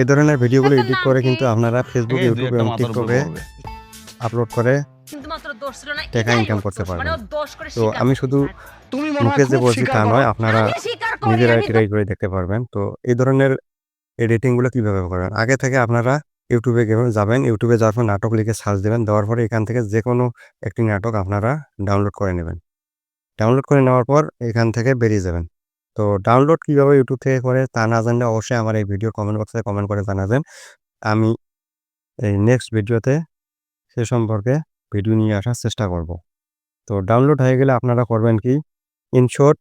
এই ধরনের ভিডিওগুলো এডিট করে কিন্তু আপনারা ফেসবুক ইউটিউব এবং টিকটকে আপলোড করে টাকা ইনকাম করতে পারবেন। মানে তো আমি শুধু মুখে যে বলছি তা নয় আপনারা নিজেরাই ট্রাই করে দেখতে পারবেন। তো এই ধরনের এডিটিংগুলো কীভাবে করবেন আগে থেকে আপনারা ইউটিউবে যাবেন ইউটিউবে যাওয়ার পর নাটক লিখে সার্চ দেবেন দেওয়ার পরে এখান থেকে যে কোনো একটি নাটক আপনারা ডাউনলোড করে নেবেন। ডাউনলোড করে নেওয়ার পর এখান থেকে বেরিয়ে যাবেন। তো ডাউনলোড কীভাবে ইউটিউব থেকে করে তা না জানলে অবশ্যই আমার এই ভিডিও কমেন্ট বক্সে কমেন্ট করে জানাবেন। আমি এই নেক্সট ভিডিওতে সে সম্পর্কে ভিডিও নিয়ে আসার চেষ্টা করব। তো ডাউনলোড হয়ে গেলে আপনারা করবেন কি? ইনশর্ট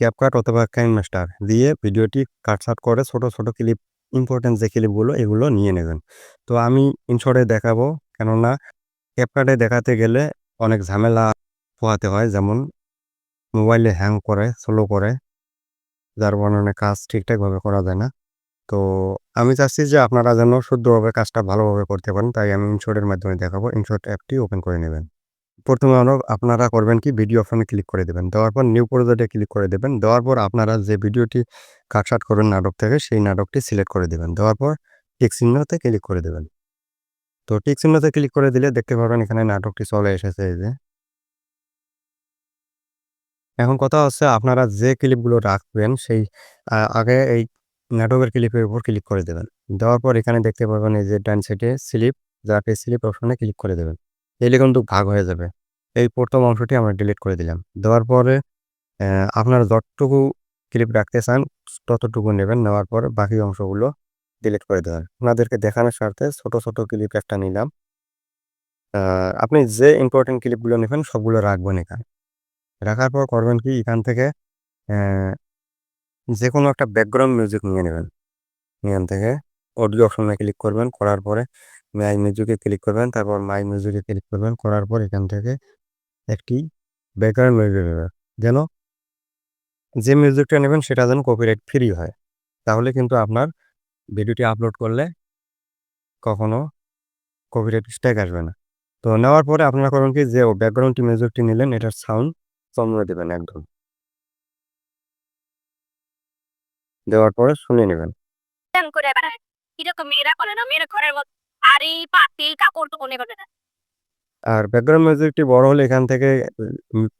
ক্যাপকাট অথবা কাইন মাস্টার দিয়ে ভিডিওটি কাটসাট করে ছোট ছোট ক্লিপ ইম্পর্টেন্ট যে ক্লিপগুলো এগুলো নিয়ে নেবেন। তো আমি ইনশর্টে দেখাবো, কেননা ক্যাপকাটে দেখাতে গেলে অনেক ঝামেলা পোহাতে হয়। যেমন মোবাইলে হ্যাং করে স্লো করে যার বর্ণনে কাজ ঠিকঠাকভাবে করা যায় না। তো আমি চাচ্ছি যে আপনারা যেন শুদ্ধভাবে কাজটা ভালোভাবে করতে পারেন, তাই আমি ইনশর্টের মাধ্যমে দেখাবো। ইনশর্ট অ্যাপটি ওপেন করে নেবেন। প্রথমে আপনারা করবেন কি, ভিডিও অপশনে ক্লিক করে দেবেন। দেওয়ার পর নিউ প্রজেক্টে ক্লিক করে দেবেন। দেওয়ার পর আপনারা যে ভিডিওটি কাটসাট করবেন নাটক থেকে, সেই নাটকটি সিলেক্ট করে দেবেন। দেওয়ার পর টিক চিহ্নতে ক্লিক করে দেবেন। তো টিক চিহ্নতে ক্লিক করে দিলে দেখতে পারবেন এখানে নাটকটি চলে এসেছে, এই যে। এখন কথা হচ্ছে আপনারা যে ক্লিপগুলো রাখবেন সেই আগে এই নাটকের ক্লিপের উপর ক্লিক করে দেবেন। দেওয়ার পর এখানে দেখতে পারবেন এই যে ডান সাইডে স্লিপ যাতে স্লিপ অপশনে ক্লিক করে দেবেন। এলে কিন্তু ভাগ হয়ে যাবে। এই প্রথম অংশটি আমরা ডিলিট করে দিলাম। দেওয়ার পরে আপনারা যতটুকু ক্লিপ রাখতে চান ততটুকু নেবেন। নেওয়ার পর বাকি অংশগুলো ডিলিট করে দেবেন আপনাদেরকে দেখানোর স্বার্থে ছোট ছোট ক্লিপ একটা নিলাম। আপনি যে ইম্পর্টেন্ট ক্লিপগুলো নেবেন সবগুলো রাখবেন এখানে। রাখার পর করবেন কি? এখান থেকে যে কোনো একটা ব্যাকগ্রাউন্ড মিউজিক নিয়ে নেবেন। এখান থেকে অডিও অপশনে ক্লিক করবেন, করার পরে মাই মিউজিকে ক্লিক করবেন, তারপর মাই মিউজিকে ক্লিক করবেন, করার পর এখান থেকে একটি ব্যাকগ্রাউন্ড মিউজিক নেবেন। যেন যে মিউজিকটা নেবেন সেটা যেন কপিরাইট ফ্রি হয়। তাহলে কিন্তু আপনার ভিডিওটি আপলোড করলে কখনো কপিরাইট স্ট্যাক আসবে না। তো নেওয়ার পরে আপনারা করবেন কি? যে ব্যাকগ্রাউন্ডটি মিউজিকটি নিলেন, এটার সাউন্ড কমিয়ে দেবেন একদম। দেওয়ার পরে শুনে নেবেন। করে এবার মেয়েরা করে না মেয়েরা ঘরের মধ্যে আরে পাতি কাপড় তো মনে করে না। আর ব্যাকগ্রাউন্ড মিউজিকটি বড় হলে এখান থেকে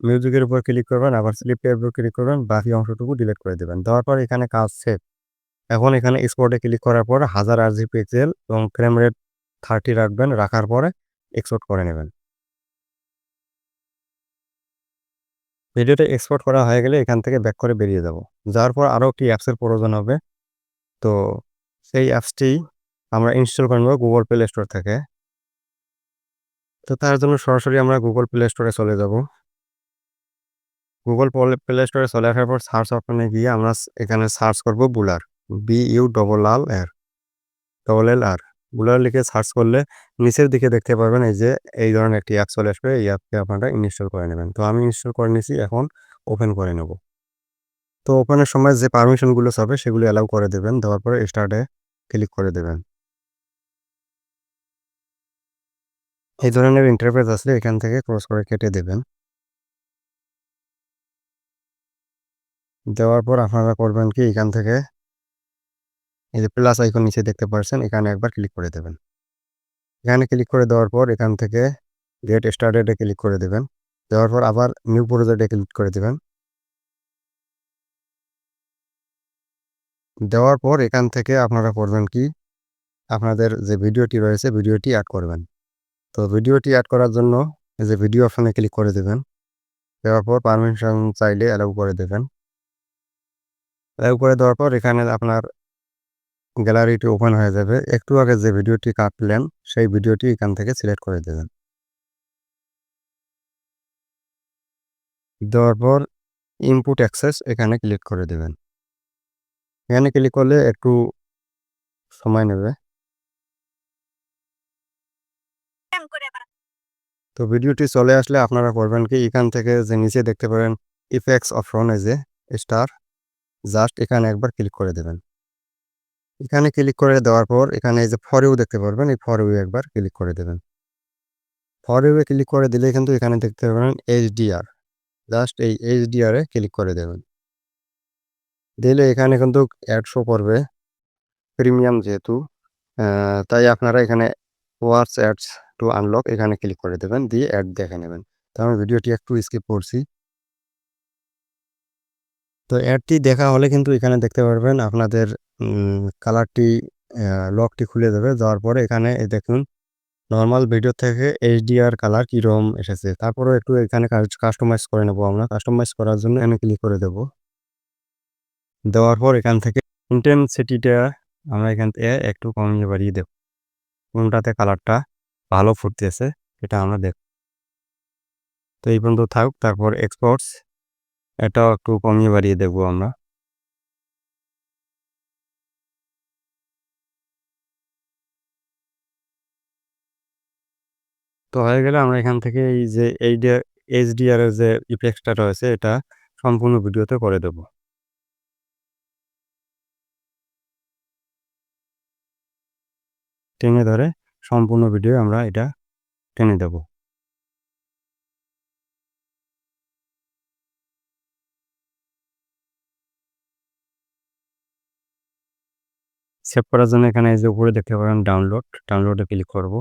মিউজিকের উপর ক্লিক করবেন আবার স্লিপের উপর ক্লিক করবেন বাকি অংশটুকু ডিলিট করে দেবেন। দেওয়ার পর এখানে কাজ সেভ এখন এখানে এক্সপোর্টে ক্লিক করার পর হাজার আর জি পিক্সেল এবং ফ্রেম রেট থার্টি রাখবেন রাখার পরে এক্সপোর্ট করে নেবেন। ভিডিওটা এক্সপোর্ট করা হয়ে গেলে এখান থেকে ব্যাক করে বেরিয়ে যাব। যাওয়ার পর আরও একটি অ্যাপসের প্রয়োজন হবে। তো সেই অ্যাপসটি আমরা ইনস্টল করে নেব গুগল প্লে স্টোর থেকে। তো তার জন্য সরাসরি আমরা গুগল প্লে স্টোরে চলে যাব। গুগল প্লে স্টোরে চলে আসার পর সার্চ অপশনে গিয়ে আমরা এখানে সার্চ করব Blurrr B U double L R double L R Blurrr লিখে সার্চ করলে নিচের দিকে দেখতে পারবেন এই যে, এই ধরনের একটি অ্যাপ চলে আসবে। এই অ্যাপকে আপনারা ইনস্টল করে নেবেন। তো আমি ইনস্টল করে নিয়েছি, এখন ওপেন করে নেব। তো ওপেনের সময় যে পারমিশনগুলো হবে, সেগুলো অ্যালাউ করে দেবেন। দেওয়ার পরে স্টার্টে ক্লিক করে দেবেন। এই ধরনের ইন্টারফেস আসলে এখান থেকে ক্রস করে কেটে দেবেন। দেওয়ার পর আপনারা করবেন কি, এখান থেকে এই যে প্লাস আইকন নিচে দেখতে পাচ্ছেন এখানে একবার ক্লিক করে দেবেন। এখানে ক্লিক করে দেওয়ার পর এখান থেকে গেট স্টার্টেডে ক্লিক করে দেবেন। দেওয়ার পর আবার নিউ প্রজেক্টে ক্লিক করে দেবেন। দেওয়ার পর এখান থেকে আপনারা করবেন কি? আপনাদের যে ভিডিওটি রয়েছে, ভিডিওটি অ্যাড করবেন। তো ভিডিওটি অ্যাড করার জন্য এই যে ভিডিও অপশনে ক্লিক করে দেবেন। দেওয়ার পর পারমিশন চাইলে অ্যালাউ করে দেবেন। অ্যালাউ করে দেওয়ার পর এখানে আপনার গ্যালারিটি ওপেন হয়ে যাবে। একটু আগে যে ভিডিওটি কাটলেন, সেই ভিডিওটি এখান থেকে সিলেক্ট করে দেবেন। দেওয়ার পর ইনপুট অ্যাক্সেস এখানে ক্লিক করে দেবেন। এখানে ক্লিক করলে একটু সময় নেবে। তো ভিডিওটি চলে আসলে আপনারা করবেন কি, এখান থেকে যে নিচে দেখতে পারেন ইফেক্টস অপশন এই যে স্টার জাস্ট এখানে একবার ক্লিক করে দেবেন। এখানে ক্লিক করে দেওয়ার পর, এখানে এই যে ফর ইউ দেখতে পারবেন, এই ফর ইউ একবার ক্লিক করে দেবেন। ফর ইউ ক্লিক করে দিলে কিন্তু এখানে দেখতে পাবেন এইচডিআর জাস্ট এই এইচডিআর ক্লিক করে দেবেন। দিলে এখানে কিন্তু অ্যাড শো করবে প্রিমিয়াম যেহেতু তাই আপনারা এখানে ওয়াচ অ্যাডস টু আনলক এখানে ক্লিক করে দেবেন, দিয়ে অ্যাড দেখে নেবেন। তো আমি ভিডিওটি একটু স্কিপ করছি। তো অ্যাডটি দেখা হলে কিন্তু এখানে দেখতে পারবেন আপনাদের কালারটি লকটি খুলে দেবে। যাওয়ার পরে এখানে এই দেখুন নর্মাল ভিডিও থেকে এইচডিআর কালার কীরকম এসেছে। তারপরে একটু এখানে কাস্টমাইজ করে নেব আমরা। কাস্টমাইজ করার জন্য এখানে ক্লিক করে দেব। দেওয়ার পর এখান থেকে ইন্টেন্সিটিটা আমরা এখান থেকে একটু কমিয়ে বাড়িয়ে দেব। কোনটাতে কালারটা ভালো ফুটতেছে, এটা আমরা দেখ তো এই পর্যন্ত থাকুক। তারপর এক্সপোর্টস এটাও একটু কমিয়ে বাড়িয়ে দেবো আমরা। তো হয়ে গেলে আমরা এখান থেকে এই যে এইচডিআর এইচডিআর এর যে ইফেক্টটা রয়েছে, এটা সম্পূর্ণ ভিডিওতে করে দেব। টেনে ধরে সম্পূর্ণ ভিডিও আমরা এটা টেনে দেব। সেভ করার জন্য এখানে এই যে উপরে দেখতে পারেন ডাউনলোড, ডাউনলোডে ক্লিক করব।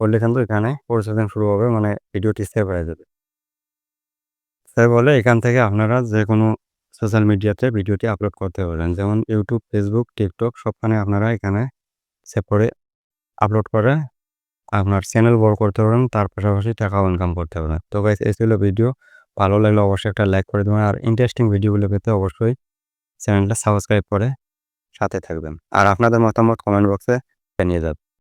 করলে কিন্তু এখানে প্রসেসিং শুরু হবে মানে ভিডিওটি সেভ হয়ে যাবে। সেভ হলে এখান থেকে আপনারা যে কোনো সোশ্যাল মিডিয়াতে ভিডিওটি আপলোড করতে পারেন। যেমন ইউটিউব ফেসবুক টিকটক সবখানে আপনারা এখানে সেভ করে আপলোড করে আপনার চ্যানেল বড় করতে পারেন, তার পাশাপাশি টাকাও ইনকাম করতে পারেন। তো গাইস এই ছিল ভিডিও ভালো লাগলে অবশ্যই একটা লাইক করে দেবেন আর ইন্টারেস্টিং ভিডিওগুলো পেতে অবশ্যই চ্যানেলটা সাবস্ক্রাইব করে সাথে থাকবেন। আর আপনাদের মতামত কমেন্ট বক্সে জানিয়ে যাবেন